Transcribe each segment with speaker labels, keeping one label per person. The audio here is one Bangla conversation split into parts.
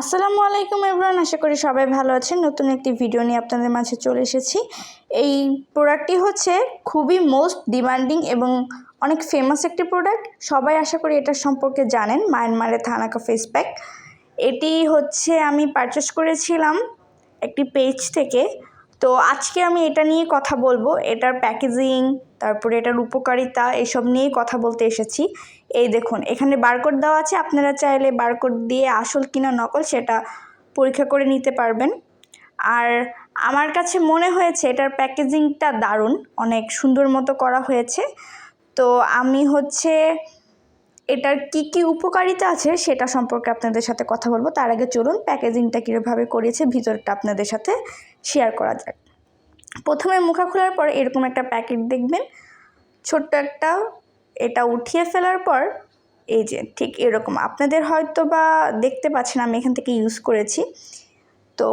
Speaker 1: আসসালামু আলাইকুম এভরান আশা করি সবাই ভালো আছেন। নতুন একটি ভিডিও নিয়ে আপনাদের মাঝে চলে এসেছি। এই প্রোডাক্টটি হচ্ছে খুবই মোস্ট ডিমান্ডিং এবং অনেক ফেমাস একটি প্রোডাক্ট সবাই আশা করি এটা সম্পর্কে জানেন, মায়ানমারের থানাকা ফেস প্যাক এটি হচ্ছে আমি পারচেস করেছিলাম একটি পেজ থেকে। তো আজকে আমি এটা নিয়ে কথা বলব। এটার প্যাকেজিং তারপরে এটার উপকারিতা, এসব নিয়ে কথা বলতে এসেছি। এই দেখুন, এখানে বারকোড দেওয়া আছে, আপনারা চাইলে বারকোড দিয়ে আসল কিনা নকল সেটা পরীক্ষা করে নিতে পারবেন। আর আমার কাছে মনে হয়েছে, এটার প্যাকেজিংটা দারুণ, অনেক সুন্দর মতো করা হয়েছে। তো আমি হচ্ছে এটার কি কি উপকারিতা আছে সেটা সম্পর্কে আপনাদের সাথে কথা বলব। তার আগে চলুন প্যাকেজিংটা কীভাবে করেছে ভিতরটা আপনাদের সাথে শেয়ার করা যাক। প্রথমে মুখা খোলার পর এরকম একটা প্যাকেট দেখবেন। ছোট্ট একটা, এটা উঠিয়ে ফেলার পর এই যে ঠিক এরকম। আপনাদের হয়তো বা দেখতে পাচ্ছেন, আমি এখান থেকে ইউজ করেছি। তো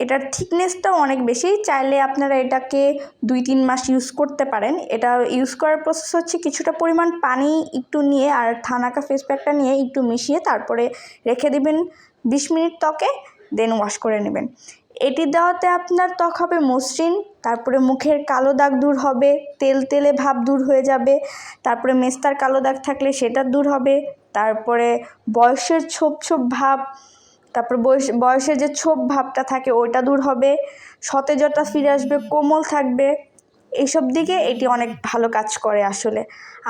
Speaker 1: এটার থিকনেসটাও অনেক বেশি। চাইলে আপনারা এটাকে দুই, তিন মাস ইউজ করতে পারেন। এটা ইউজ করার প্রসেস হচ্ছে কিছুটা পরিমাণ পানি একটু নিয়ে আর থানাকা ফেস প্যাকটা নিয়ে একটু মিশিয়ে তারপরে রেখে দিবেন বিশ মিনিট ত্বকে দেন ওয়াশ করে নেবেন। এটি দেওয়াতে আপনার ত্বক হবে মসৃণ, তারপরে মুখের কালো দাগ দূর হবে, তেল তেলে ভাব দূর হয়ে যাবে, তারপরে মেস্তার কালো দাগ থাকলে সেটা দূর হবে, তারপরে বয়সের ছোপ ছোপ ভাব তারপর বয়স বয়সের যে ছোপ ভাবটা থাকে, ওইটা দূর হবে, সতেজতা ফিরে আসবে, কোমল থাকবে, এইসব দিকে এটি অনেক ভালো কাজ করে আসলে।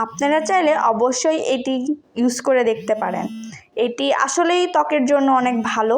Speaker 1: আপনারা চাইলে অবশ্যই এটি ইউজ করে দেখতে পারেন। এটি আসলেই ত্বকের জন্য অনেক ভালো।